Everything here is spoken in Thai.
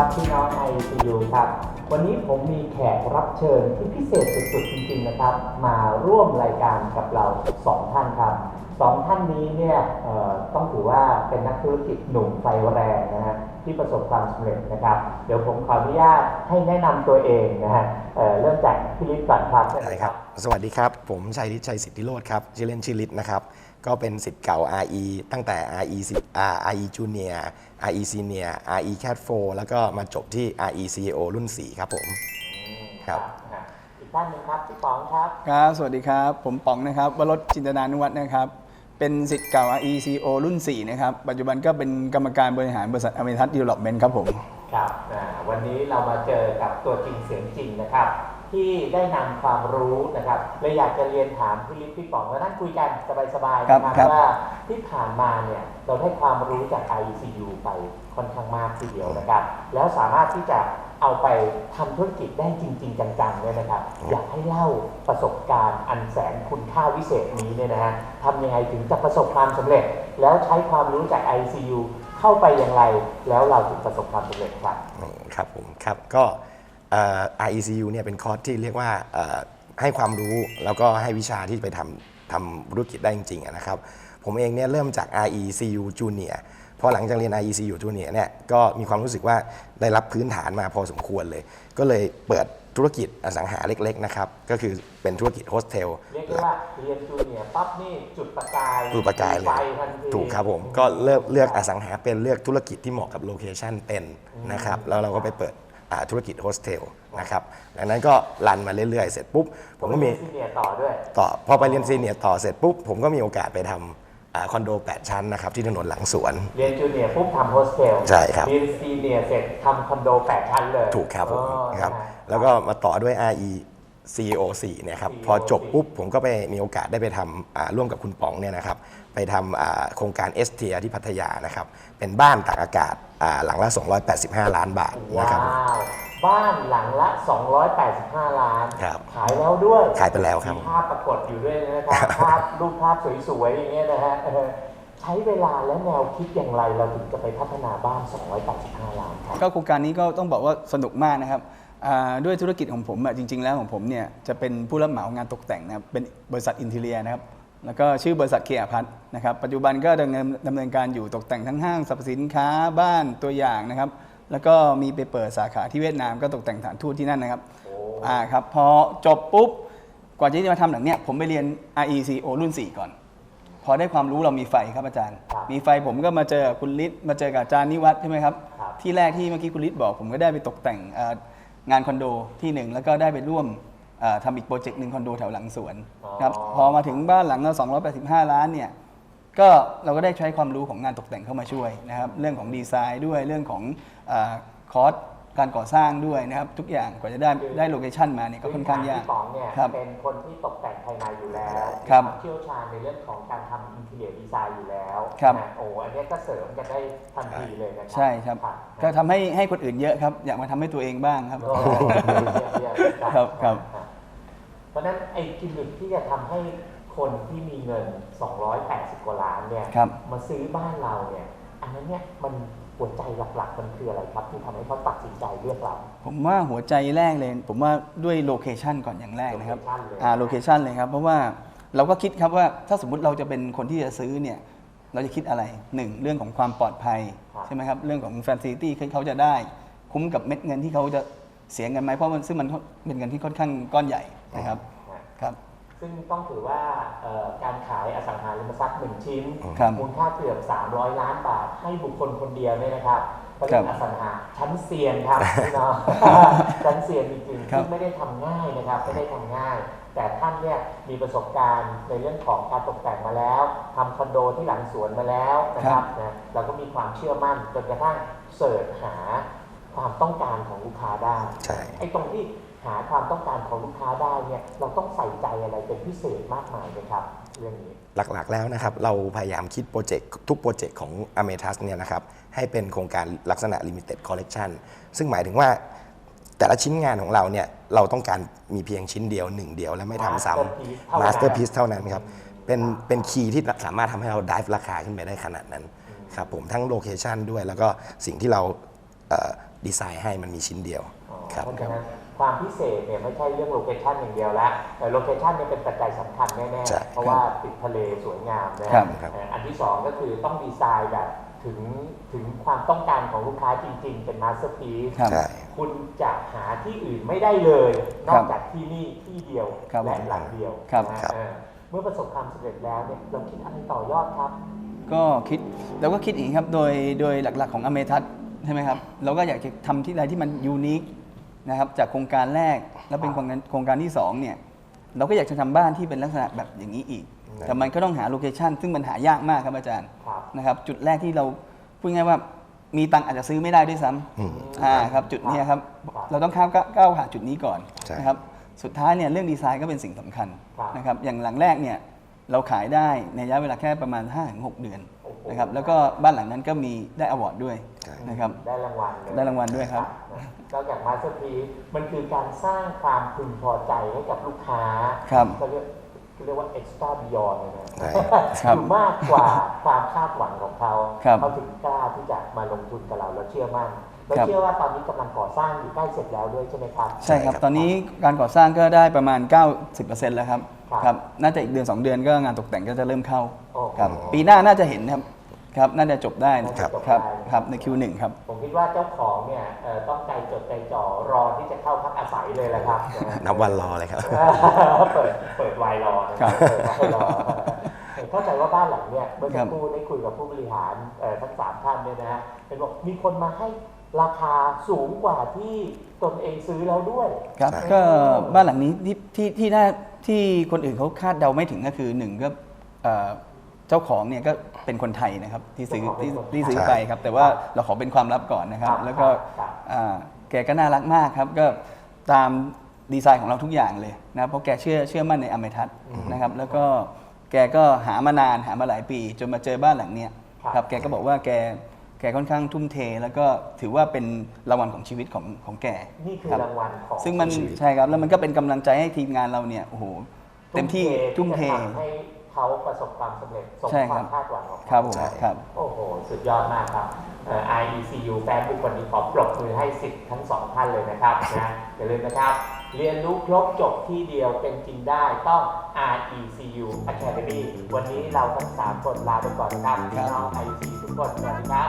ครับพี่น้องไอซียูครับ วันนี้ผมมีแขกรับเชิญที่พิเศษสุดๆจริงๆนะครับ มาร่วมรายการกับเราสองท่านครับสองท่านนี้เนี่ยต้องถือว่าเป็นนักธุรกิจหนุ่มไฟแรงนะฮะที่ประสบความสำเร็จนะครับ เดี๋ยวผมขออนุญาตให้แนะนำตัวเองนะฮะเเริ่มจากพี่ลิศก่อนครับได้ครับ สวัสดีครับ ผมชัยฤทธิ์ชัยสิทธิโรธครับชื่อเล่นชื่อฤทธิ์นะครับ ก็เป็นสิทธิ์เก่า RE ตั้งแต่ RE 10อ่า RE Junior RE Senior RE Cat 4แล้วก็มาจบที่ RE CEO รุ่น 4 ครับผมครับอะอีกท่านหนึงครับพี่ป๋องครับ ครับ สวัสดีครับ ผมป๋องนะครับวรสจินตนานุวัฒน์นะครับ เป็นสิทธิ์เก่า RECO รุ่น 4 นะครับ ปัจจุบันก็เป็นกรรมการบริหารบริษัทอเมทัศน์ดีเวล็อปเมนต์ครับผม ครับอ่าวันนี้เรามาเจอกับตัวจริงเสียงจริงนะครับ ที่ได้นำความรู้นะครับเลยอยากจะเรียนถามพี่ลิศพี่ป๋องแล้วนั่งคุยกันสบายๆครันะบครับครับว่าที่ผ่านมาเนี่ยเราได้ความรู้จาก ICU ไปค่อนข้างมากทีเดียวนะครับ แล้วสามารถที่จะเอาไปทำธุรกิจได้จริง ๆ จังๆเนี่ยนะครับ อยากให้เล่าประสบการณ์อันแสนคุณค่าวิเศษนี้เนี่ยนะฮะทำยังไงถึงจะประสบความสำเร็จ แล้วใช้ความรู้จาก ICU เข้าไปอย่างไร แล้วเราถึงประสบความสำเร็จครับอืมครับผมครับก็เอ่อ RECU เนี่ยเป็นคอร์สที่เรียกว่าเอ่อให้ความรู้แล้วก็ให้วิชาที่ไปทำทำธุรกิจได้จริงๆอะนะครับ ผมเองเนี่ยเริ่มจาก RECU Junior พอหลังจากเรียน RECU Junior เนี่ยก็มีความรู้สึกว่าได้รับพื้นฐานมาพอสมควรเลย ก็เลยเปิดธุรกิจอสังหาเล็ก ๆ นะครับ ก็คือเป็นธุรกิจโฮสเทลเรียกได้ว่าเรียนจูเนียร์ปั๊บนี่จุดประกายจุดประกายเลยไฟทันทีถูกครับผม ก็เลือกเลือกอสังหาเป็นเลือกธุรกิจที่เหมาะกับโลเคชันเป็นนะครับ แล้วเราก็ไปเปิดอ่า ธุรกิจโฮสเทลนะครับดังนั้นก็รันมาเรื่อยๆ เสร็จปุ๊บ ผมก็มีซีเนียร์ต่อด้วยต่อพอไปเรียนซีเนียร์ต่อเสร็จปุ๊บ ผมก็มีโอกาสไปทำอ่าคอนโด 8 ชั้นนะครับที่ถนนหลังสวน เรียนจูเนียร์ปุ๊บทำโฮสเทลใช่ครับเรียนซีเนียร์เสร็จทำคอนโดแปดชั้นเลย ถูกครับผมอ๋อครับนะฮะแล้วก็มาต่อด้วย RE CEO 4เนี่ยครับ CEO พอจบปุ๊บผมก็ไปมีโอกาสได้ไปทำอ่าร่วมกับคุณป๋องเนี่ยนะครับไปทำอ่าโครงการ s t ที่พัทยานะครับเป็นบ้านตากอากาศอ่าหลังละ 285 ล้านบาทนะครับว้าวบ้านหลังละ 285 ล้านครับขายแล้วด้วย ขายไปแล้วครับมีภาพปรากฏอยู่ด้วยนะครับภาพรูปภาพสวยๆอย่างเงี้ยนะฮะเออใช้เวลาและแนวคิดอย่างไรเราถึงจะไปพัฒนาบ้าน 285 ล้านครับก็โครงการนี้ก็ต้องบอกว่าสนุกมากนะครับอ่า ด้วยธุรกิจของผมอะจริง ๆ แล้วของผมเนี่ยจะเป็นผู้รับเหมางานตกแต่งนะครับเป็นบริษัทอินเทเลียนะครับแล้วก็ชื่อบริษัทเคอาพัทนะครับปัจจุบันก็ดำเนินดำเนินการอยู่ตกแต่งทั้งห้างสรรพสินค้าบ้านตัวอย่างนะครับแล้วก็มีไปเปิดสาขาที่เวียดนามก็ตกแต่งสถานทูตที่นั่นนะครับอ่าครับพอจบปุ๊บกว่าที่จะมาทำหลังเนี้ยผมไปเรียน RECO รุ่น 4 ก่อน พอได้ความรู้เรามีไฟครับอาจารย์ครับมีไฟผมก็มาเจอกับคุณฤทธิ์มาเจอกับอาจารย์นิวัฒน์ใช่ไหมครับครับที่แรกที่เมื่อกี้คุณฤทธิ์บอกผมก็ได้ไปตกแต่งเอ่อ งานคอนโดที่หนึ่งแล้วก็ได้ไปร่วมเอ่อทำอีกโปรเจกต์หนึ่งคอนโดแถวหลังสวนครับพอมาถึงบ้านหลังละ285 ล้านเนี่ยก็เราก็ได้ใช้ความรู้ของงานตกแต่งเข้ามาช่วยนะครับเรื่องของดีไซน์ด้วยเรื่องของเออคอร์ส การก่อสร้างด้วยนะครับ ทุกอย่างกว่าจะได้ได้โลเคชันมาเนี่ยก็ค่อนข้างยากพี่ป๋องเนี่ยครับ เป็นคนที่ตกแต่งภายในอยู่แล้วครับมีวามเชี่ยวชาญในเรื่องของการทำอินเทอร์ดีไซน์อยู่แล้วครับนะโอ้อันเนี้ยก็เสริมกันได้ทันทีเลยนะครัใช่ครับ ก็ทำให้ให้คนอื่นเยอะครับ อยากมาทำให้ตัวเองบ้างครับ โอ้เยี่ยมๆครับครับ เพราะฉะนั้นไอ้กิมมิคที่จะทำให้คนที่มีเงิน 280 กว่าล้านเนี่ยครับ มาซื้อบ้านเราเนี่ย อันนั้นเนี่ยมัน หัวใจหลักๆมันคืออะไรครับที่ทำให้เขาตัดสินใจเลือกเรา ผมว่าหัวใจแรกเลย ผมว่าด้วยโลเคชันก่อนอย่างแรกนะครับ Location เลย อ่าโลเคชันเลยครับ เพราะว่าเราก็คิดครับว่าถ้าสมมุติเราจะเป็นคนที่จะซื้อเนี่ยเราจะคิดอะไรหนึ่งเรื่องของความปลอดภัย ครับใช่ไหมครับ เรื่องของแฟนซิตี้เขาจะได้ คุ้มกับเม็ดเงินที่เขาจะเสียเงินไหมเพราะมันซึ่งมันเป็นเงินที่ค่อนข้างก้อนใหญ่นะครับครับ ซึ่งต้องถือว่าเอ่อการขายอสังหาริมทรัพย์หนึ่งชิ้น ครับมูลค่าเกือบ 300 ล้านบาทให้บุคคลคนเดียวเนี่ยนะครับก็ครัเป็นบอสังหาชั้นเซียนครับพี่น้องชั้นเซียนจริงๆครับซึ่งไม่ได้ทำง่ายนะครับไม่ได้ทำง่าย แต่ท่านเนี่ยมีประสบการณ์ในเรื่องของการตกแต่งมาแล้วทำคอนโดที่หลังสวนมาแล้วนะครับนะเราก็มีความเชื่อมั่นจนกระทั่งเสิร์ชหาความต้องการของลูกค้าได้ใช่ไอ้ตรงที่ หาความต้องการของลูกค้าได้เนี่ยเราต้องใส่ใจอะไรเป็นพิเศษมากมายไหมครับเรื่องนี้หลักๆแล้วนะครับ เราพยายามคิดโปรเจกต์ทุกโปรเจกต์ของ a m e t u s เนี่ยนะครับให้เป็นโครงการลักษณะ Limited Collection ซึ่งหมายถึงว่าแต่ละชิ้นงานของเราเนี่ยเราต้องการมีเพียงชิ้นเดียวหนึ่งเดียวและไม่ทำซ้ำ Masterpiece เท่านั้น Masterpiece เท่านั้นครับ เป็นเป็นคีย์ที่สามารถทำให้เราดิฟราคาขึ้นไปได้ขนาดนั้นครับผมทั้งโลเคชันด้วยแล้วก็สิ่งที่เราเอ่อดีไซน์ให้มันมีชิ้นเดียวอ๋อครับเพราะ ครัฉะบนั้นความพิเศษเนี่ยไม่ใช่เรื่องโลเคชันอย่างเดียวละแต่โลเคชันเนี่ยเป็นปัจจัยสำคัญแน่ใช่ๆ เพราะว่าติดทะเลสวยงามนะครัฮะบครับ เอ่ออันที่สองก็คือต้องดีไซน์แบบถึงถึงความต้องการของลูกค้าจริง ๆ เป็นมาสเตอร์พีซครับ ใช่ คุณจะหาที่อื่นไม่ได้เลยนครัอบกจากที่นี่ที่เดียวครับและหลังเดียวครับ นะฮะเออเมื่อประสบความสำเร็จแล้วเนี่ยเราคิดอะไรต่อยอดครับ ก็คิดเราก็คิดอย่างนี้ครับ โดยโดยหลักๆของอเมทัศน์ใช่ไหมครับ เราก็อยากจะทำที่อะไรที่มันยูนิค นะครับจากโครงการแรกแล้วเป็นโครงการโครงการที่สองเนี่ยเราก็อยากจะทำบ้านที่เป็นลักษณะแบบอย่างนี้อีก แต่มันก็ต้องหาโลเคชันซึ่งมันหายากมากครับอาจารย์ครับนะครับจุดแรกที่เราพูดง่ายว่ามีตังค์อาจจะซื้อไม่ได้ด้วยซ้อืมำอ่าครับจุดเนี้ยครับครับเราต้องข้ามก้าวก้าวหาจุดนี้ก่อนใช่นะครับสุดท้ายเนี่ยเรื่องดีไซน์ก็เป็นสิ่งสำคัญครับนะครับอย่างหลังแรกเนี่ยเราขายได้ในระยะเวลาแค่ประมาณ5-6เดือนโอ้โหนะครับแล้วก็บ้านหลังนั้นก็มีได้อวอร์ดด้วยใช่ นะครับได้รางวัลเลยได้รางวัลด้วยครับนอกจากมาสเตอร์พีมันคือการสร้างความพึงพอใจให้กับลูกค้าครับเขาเรียกเขาเรียกว่า extra beyond เลยนะใช่ครับคือมากกว่าความคาดหวังของเขาครับเขาถึงกล้าที่จะมาลงทุนกับเราแล้วเชื่อมั่นเราครับเชื่อว่าตอนนี้กำลังก่อสร้างอยู่ใกล้เสร็จแล้วด้วยใช่ไหมครับใช่ครับ ใช่ครับ ตอนนี้การก่อสร้างก็ได้ประมาณ 90%แล้วครับ ครับครับน่าจะอีกเดือน 2 เดือนก็งานตกแต่งก็จะเริ่มเข้าโอ้โหครับ ปีหน้าน่าจะเห็นครับ ครับน่าจะจบได้นะครับครับครับใน Q1 ครับผมคิดว่าเจ้าของเนี่ยเอ่อต้องใจจดใจจ่อรอที่จะเข้าพักอาศัยเลยแหละครับะฮะนับวันรอเลยครับเปิดเปิดไวน์รอนะคครัรับบเปิดไวน์รอเข้าใจว่าบ้านหลังเนี่ยเมื่อคสัรักบครู่ได้คุยกับผู้บริหารเอ่อทั้งสามท่านเนี่ยนะฮะเป็นบอกมีคนมาให้ราคาสูงกว่าที่ตนเองซื้อแล้วด้วย ครับใช่ก็บ้านหลังนี้ที่ที่ที่น่าที่คนอื่นเขาคาดเดาไม่ถึงก็คือหนึ่งก็ เอ่อเจ้าของเนี่ยก็เป็นคนไทยนะครับที่ซื้อเจ้าของเป็ที่นคนไทยที่ซื้อไปครับ แต่ว่าเราขอเป็นความลับก่อนนะครับครับแล้วก็ครับอ่าแกก็น่ารักมากครับ ก็ตามดีไซน์ของเราทุกอย่างเลยนะเพราะแกเชื่อเชื่อมั่นในอเมทัศน์นะครับ แล้วก็แกก็หามานานหามาหลายปี จนมาเจอบ้านหลังเนี้ยครับครับแกก็บอกว่าแกแกค่อนข้างทุ่มเท แล้วก็ถือว่าเป็นรางวัลของชีวิตของของแกนี่คือครับรางวัลของซึ่งมันชีวิตใช่ครับแล้วมันก็เป็นกำลังใจให้ทีมงานเราเนี่ยโอ้โหเต็มที่ทุ่มเทจะทำให้ เขาประสบความสำเร็จสมใช่คครัวาบมคาดหวังของครัเขาบผมใช่ครับ โอ้โห สุดยอดมากครับเอ่อ IECU แฟนทุกคนนี้ขอปรบมือให้สิทธิ์ทั้งสองท่านเลยนะครับนะอย่าลืมนะครับ เรียนรู้ครบจบที่เดียวเป็นจริงได้ต้อง RECU Academy วันนี้เราทั้ง3คนลาไปก่อนนะครับพี่น้อง IECU ทุกคนสวัสดีครับ